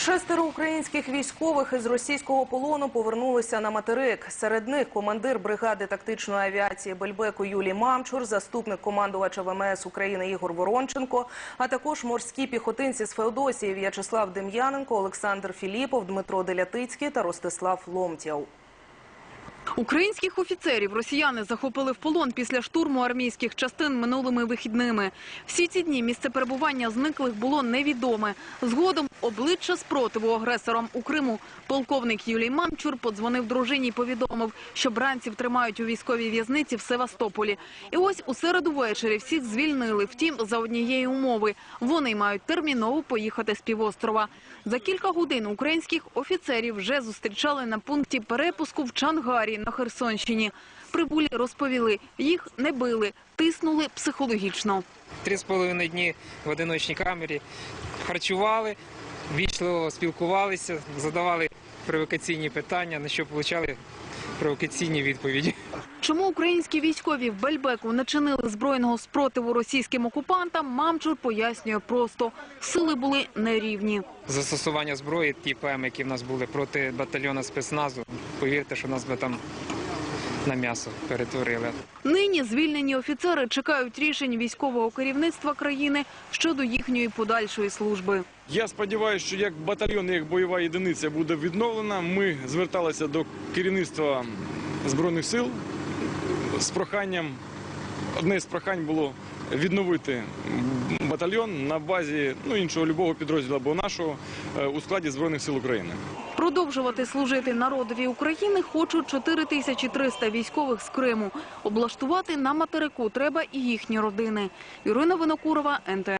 Шестеро українських військових із російського полону повернулися на материк. Серед них командир бригади тактичної авіації Бельбеку Юлій Мамчур, заступник командувача ВМС України Ігор Воронченко, а також морські піхотинці з Феодосії В'ячеслав Дем'яненко, Олександр Філіпов, Дмитро Делятицький та Ростислав Ломтєв. Українських офіцерів росіяни захопили в полон після штурму армійських частин минулими вихідними. Всі ці дні місце перебування зниклих було невідоме. Згодом обличчя спротиву агресорам у Криму полковник Юлій Мамчур подзвонив дружині і повідомив, що бранців тримають у військовій в'язниці в Севастополі. І ось у середу ввечері всіх звільнили. Втім, за однієї умови вони мають терміново поїхати з півострова. За кілька годин українських офіцерів вже зустрічали на пункті перепуску в Чангарі на Херсонщині. Прибулі розповіли, їх не били, тиснули психологічно. Три з половиною дні в одиночній камері харчували, вічливо спілкувалися, задавали провокаційні питання, на що отримали провокаційні відповіді. Чому українські військові в Бельбеку не чинили збройного спротиву російським окупантам, Мамчур пояснює просто. Сили були нерівні. Застосування зброї, ті ПМ, які в нас були проти батальйону спецназу, повірте, що нас би там на м'ясо перетворили. Нині звільнені офіцери чекають рішень військового керівництва країни щодо їхньої подальшої служби. Я сподіваюся, що як батальйон, як бойова єдиниця буде відновлена. Ми зверталися до керівництва збройних сил з проханням. Одне з прохань було відновити батальйон на базі ну іншого любого підрозділу або нашого е, у складі збройних сил України. Продовжувати служити народові України хочуть 4300 військових з Криму. Облаштувати на материку треба і їхні родини. Ірина Винокурова, НТ.